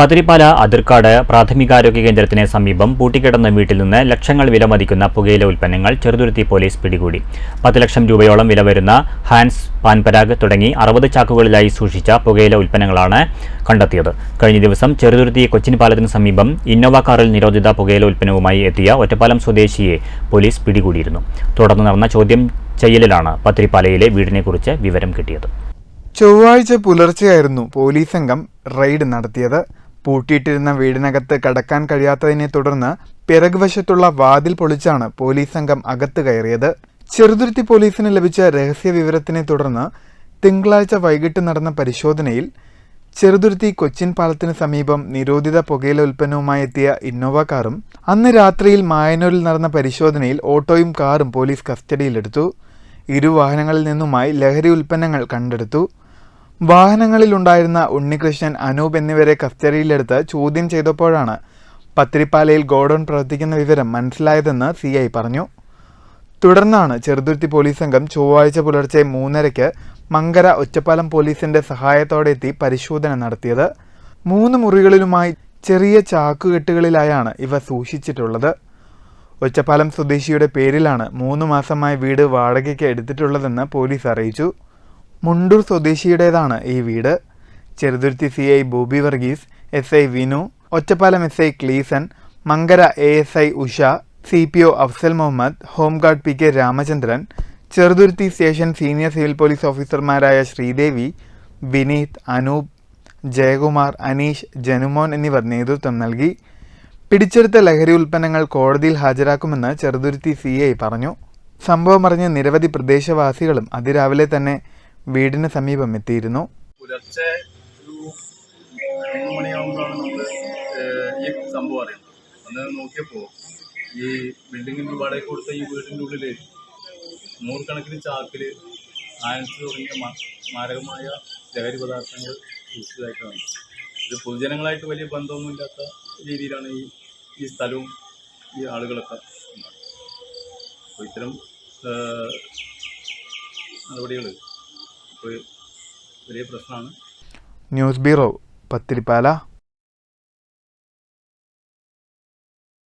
പതിരിപ്പാല അതിർക്കാട് പ്രാഥമികാരോഗ്യ കേന്ദ്രത്തിന് സമീപം പൂട്ടിക്കിടന്ന വീട്ടിൽ നിന്ന് ലക്ഷങ്ങൾ വില മതിക്കുന്ന പുകയില ഉൽപ്പന്നങ്ങൾ ചെറുതുരുത്തി പോലീസ് പിടികൂടി. പത്ത് ലക്ഷം രൂപയോളം വില വരുന്ന ഹാൻസ് പാൻപരാഗ് തുടങ്ങി അറുപത് ചാക്കുകളിലായി സൂക്ഷിച്ച പുകയില ഉൽപ്പന്നങ്ങളാണ് കണ്ടെത്തിയത്. കഴിഞ്ഞ ദിവസം ചെറുതുരുത്തി കൊച്ചിൻ പാലത്തിന് സമീപം ഇന്നോവ കാറിൽ നിരോധിത പുകയില ഉൽപ്പന്നവുമായി എത്തിയ ഒറ്റപ്പാലം സ്വദേശിയെ പോലീസ് പിടികൂടിയിരുന്നു. തുടർന്ന് നടന്ന ചോദ്യം ചെയ്യലിലാണ് പത്തിരിപ്പാലയിലെ വീടിനെക്കുറിച്ച് വിവരം കിട്ടിയത്. ചൊവ്വാഴ്ച പുലർച്ചെയായിരുന്നു പോലീസ് സംഘം റെയ്ഡ് നടത്തിയത്. പൂട്ടിയിട്ടിരുന്ന വീടിനകത്ത് കടക്കാൻ കഴിയാത്തതിനെ തുടർന്ന് പിറകുവശത്തുള്ള വാതിൽ പൊളിച്ചാണ് പോലീസ് സംഘം അകത്ത് കയറിയത്. ചെറുതുരുത്തി പോലീസിന് ലഭിച്ച രഹസ്യ വിവരത്തിനെ തുടർന്ന് തിങ്കളാഴ്ച വൈകിട്ട് നടന്ന പരിശോധനയിൽ ചെറുതുരുത്തി കൊച്ചിൻ പാലത്തിന് സമീപം നിരോധിത പുകയില ഉൽപ്പന്നവുമായി എത്തിയ ഇന്നോവ കാറും അന്ന് രാത്രിയിൽ മായനൂരിൽ നടന്ന പരിശോധനയിൽ ഓട്ടോയും കാറും പോലീസ് കസ്റ്റഡിയിലെടുത്തു. ഇരു വാഹനങ്ങളിൽ നിന്നുമായി ലഹരി ഉൽപ്പന്നങ്ങൾ കണ്ടെടുത്തു. വാഹനങ്ങളിലുണ്ടായിരുന്ന ഉണ്ണികൃഷ്ണൻ അനൂപ് എന്നിവരെ കസ്റ്റഡിയിലെടുത്ത് ചോദ്യം ചെയ്തപ്പോഴാണ് പത്തിരിപ്പാലയിൽ ഗോഡൌൺ പ്രവർത്തിക്കുന്ന വിവരം മനസ്സിലായതെന്ന് സി ഐ പറഞ്ഞു. തുടർന്നാണ് ചെറുതുരുത്തി പോലീസ് സംഘം ചൊവ്വാഴ്ച പുലർച്ചെ മൂന്നരയ്ക്ക് മങ്കര ഒറ്റപ്പാലം പോലീസിന്റെ സഹായത്തോടെ എത്തി പരിശോധന നടത്തിയത്. മൂന്ന് മുറികളിലുമായി ചെറിയ ചാക്കുകെട്ടുകളിലായാണ് ഇവ സൂക്ഷിച്ചിട്ടുള്ളത്. ഒറ്റപ്പാലം സ്വദേശിയുടെ പേരിലാണ് മൂന്ന് മാസമായി വീട് വാടകയ്ക്ക് എടുത്തിട്ടുള്ളതെന്ന് പോലീസ് അറിയിച്ചു. മുണ്ടൂർ സ്വദേശിയുടേതാണ് ഈ വീട്. Cheruthuruthy C I Bobby Varghese S I Vinu Ottapalam S I Cleeson Mankara A S I Usha C P O Afsal Muhammad home guard P K Ramachandran Cheruthuruthy station senior civil police ഓഫീസർമാരായ ശ്രീദേവി വിനീത് അനൂപ് ജയകുമാർ അനീഷ് ജനുമോൻ എന്നിവർ നേതൃത്വം നൽകി. പിടിച്ചെടുത്ത ലഹരി ഉൽപ്പന്നങ്ങൾ കോടതിയിൽ ഹാജരാക്കുമെന്ന് Cheruthuruthy C I പറഞ്ഞു. സംഭവം അറിഞ്ഞ് നിരവധി പ്രദേശവാസികളും അതിരാവിലെ തന്നെ വീടിന് സമീപം എത്തിയിരുന്നു. പുലർച്ചെ ഒരു മൂന്ന് മണിയാകുമ്പോഴാണ് നമ്മൾ ഈ സംഭവം അറിയുന്നത്. അന്ന് നോക്കിയപ്പോൾ ഈ ബിൽഡിങ്ങിന്റെ വാടക കൊടുത്ത ഈ വീടിന്റെ ഉള്ളിൽ നൂറുകണക്കിന് ചാക്കിൽ ആൻസ് തുടങ്ങിയ മാരകമായ ലഹരി പദാർത്ഥങ്ങൾ സൂക്ഷിച്ചതായിട്ടാണ് ഇത് പൊതുജനങ്ങളായിട്ട് വലിയ ബന്ധമൊന്നുമില്ലാത്ത രീതിയിലാണ് ഈ ഈ സ്ഥലവും ഈ ആളുകളൊക്കെ. അപ്പോൾ ഇത്തരം നടപടികൾ ഇപ്പോൾ വലിയ പ്രശ്നമാണ്. News bureau Pathiripala.